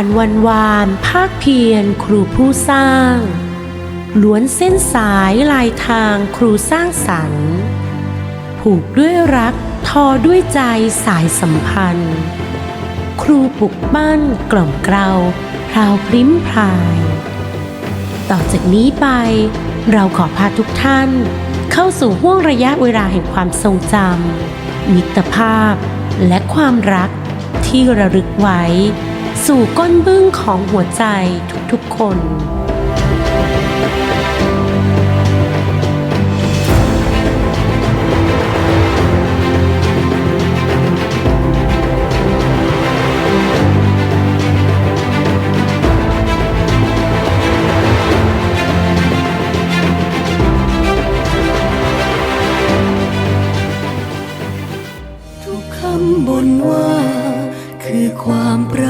านวันวานภาคเพียรครูผู้สร้าง ล้วนเส้นสายลายทางครูสร้างสรรค์ ผูกด้วยรักทอด้วยใจสายสัมพันธ์ ครูปลุกบ้านกล่อมเกลาพราวพริ้มพราย ต่อจากนี้ไปเราขอพาทุกท่าน เข้าสู่ห่วงระยะเวลาแห่งความทรงจำมิตรภาพและความรักที่ระลึกไว้ สู่ก้นบึ้งของหัวใจทุกๆคน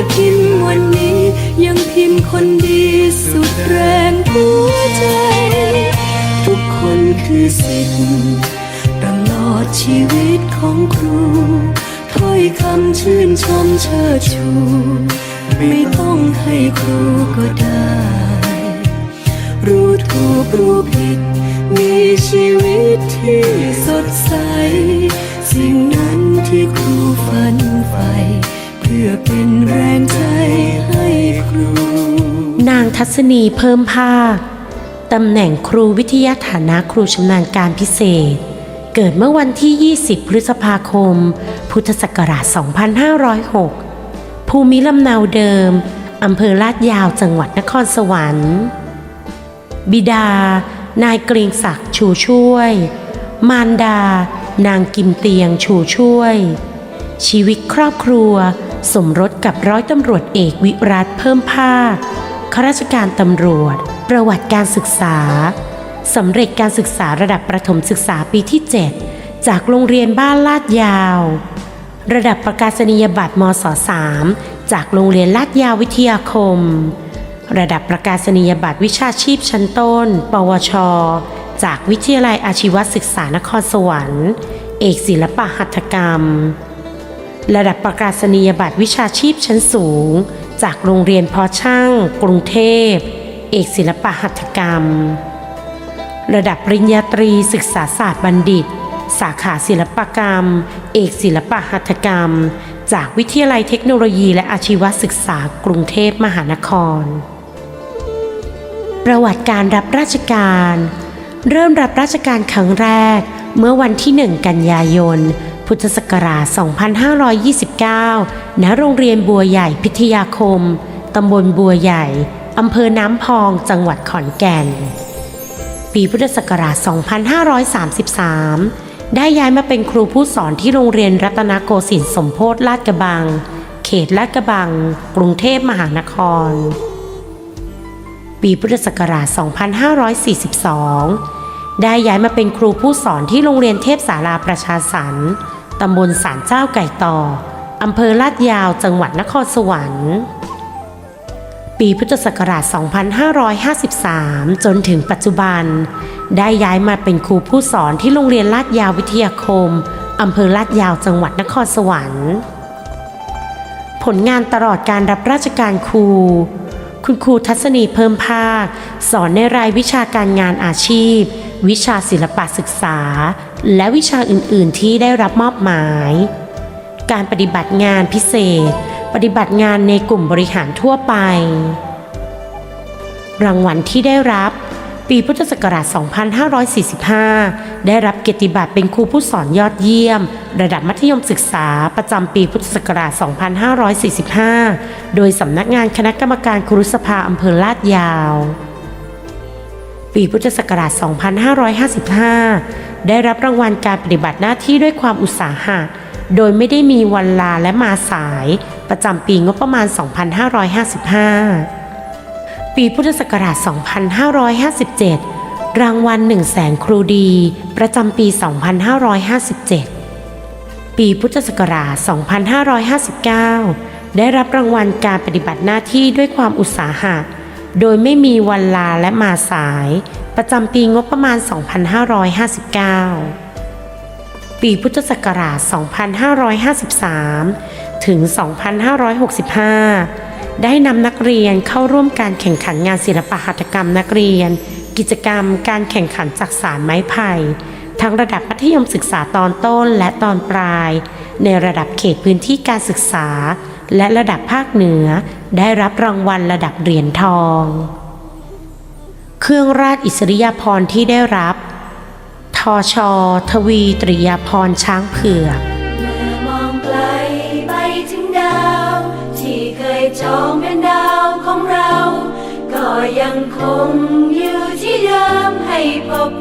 ม่พิมพ์วันนี้ ยังพิมพ์คนดีสุดแรงหัวใจ ทุกคนคือสิทธิ์ตลอดชีวิตของครู ถ้อยคำชื่นชมเชิดชู ไม่ต้องให้ครูก็ได้ รู้ถูกรู้ผิดมีชีวิตที่สดใส สิ่งนั้นที่ครูฝันใฝ่ พื่อเป็นแรงใจให้ครู นางทัศนีเพิ่มภาค ตำแหน่งครูวิทยาฐานะครูชำนาญการพิเศษ เกิดเมื่อวันที่ 20 พฤษภาคม พุทธศักราช 2506 ภูมิลำเนาเดิม อำเภอลาดยาวจังหวัดนครสวรรค์ บิดา นายเกรียงศักดิ์ชูช่วย มารดา นางกิมเตียงชูช่วยชีวิตครอบครัว สมรสกับร้อยตำรวจเอกวิรัตเพิ่มภาคข้าราชการตำรวจ ประวัติการศึกษาสำเร็จการศึกษาระดับประถมศึกษาปีที่ 7 จากโรงเรียนบ้านลาดยาว ระดับประกาศนียบัตรมศ3จากโรงเรียนลาดยาววิทยาคม ระดับประกาศนียบัตรวิชาชีพชั้นต้น ปวช จากวิทยาลัยอาชีวศึกษานครสวรรค์ เอกศิลปหัตถกรรม ระดับประกาศนียบัตรวิชาชีพชั้นสูง จากโรงเรียนพอช่าง กรุงเทพ เอกศิลปหัตถกรรม ระดับปริญญาตรีศึกษาศาสตร์บัณฑิต สาขาศิลปกรรม เอกศิลปหัตถกรรม จากวิทยาลัยเทคโนโลยีและอาชีวศึกษากรุงเทพมหานคร ประวัติการรับราชการ เริ่มรับราชการครั้งแรกเมื่อวันที่ 1 กันยายน พุทธศักราช 2529 ณ โรงเรียนบัวใหญ่พิทยาคม ตำบลบัวใหญ่ อำเภอน้ำพอง จังหวัดขอนแก่น ปีพุทธศักราช 2533 ได้ย้ายมาเป็นครูผู้สอนที่โรงเรียนรัตนโกสินทร์สมโพธิลาดกระบัง เขตลาดกระบัง กรุงเทพมหานคร ปีพุทธศักราช 2542ได้ย้ายมาเป็นครูผู้สอนที่โรงเรียนเทพสาราประชาสรรค์ ตำบลสารเจ้าไก่ต่อ อำเภอลาดยาวจังหวัดนครสวรรค์ ปีพุทธศักราช 2553 จนถึงปัจจุบัน ได้ย้ายมาเป็นครูผู้สอนที่โรงเรียนลาดยาววิทยาคม อำเภอลาดยาวจังหวัดนครสวรรค์ ผลงานตลอดการรับราชการครูคุณครูทัศนีเพิ่มภาค สอนในรายวิชาการงานอาชีพ วิชาศิลปะศึกษา และวิชาอื่น ๆ ที่ได้รับมอบหมาย การปฏิบัติงานพิเศษ ปฏิบัติงานในกลุ่มบริหารทั่วไป รางวัลที่ได้รับ ปีพุทธศักราช 2545 ได้รับเกียรติบัตรเป็นครูผู้สอนยอดเยี่ยม ระดับมัธยมศึกษาประจำปีพุทธศักราช 2545 โดยสำนักงานคณะกรรมการครุสภาอำเภอลาดยาว ปีพุทธศักราช 2555 ได้รับรางวัลการปฏิบัติหน้าที่ด้วยความอุตสาหะ โดยไม่ได้มีวันลาและมาสาย ประจำปีงบประมาณ 2555 ปีพุทธศักราช 2557 รางวัล1 0 0 0 0แสนครูดี ประจำปี 2557 ปีพุทธศักราช 2559 ได้รับรางวัลการปฏิบัติหน้าที่ด้วยความอุตสาหะ โดยไม่มีวันลาและมาสาย ประจำปีงบประมาณ 2559 ปีพุทธศักราช 2553 ถึง 2565 ได้นำนักเรียนเข้าร่วมการแข่งขันงานศิลปหัตถกรรมนักเรียน กิจกรรมการแข่งขันจักสารไม้ไผ่ ทั้งระดับมัธยมศึกษาตอนต้นและตอนปลาย ในระดับเขตพื้นที่การศึกษา และระดับภาคเหนือ ได้รับรางวัลระดับเหรียญทอง เครื่องราชอิสริยาภรณ์ที่ได้รับ ทอชอทวีตริยาภรณ์ช้างเผือกเมื่อมองไกลไปถึงดาวที่เคยจองเป็นดาวของเรา ก็ยังคงอยู่ที่เดิมให้พบ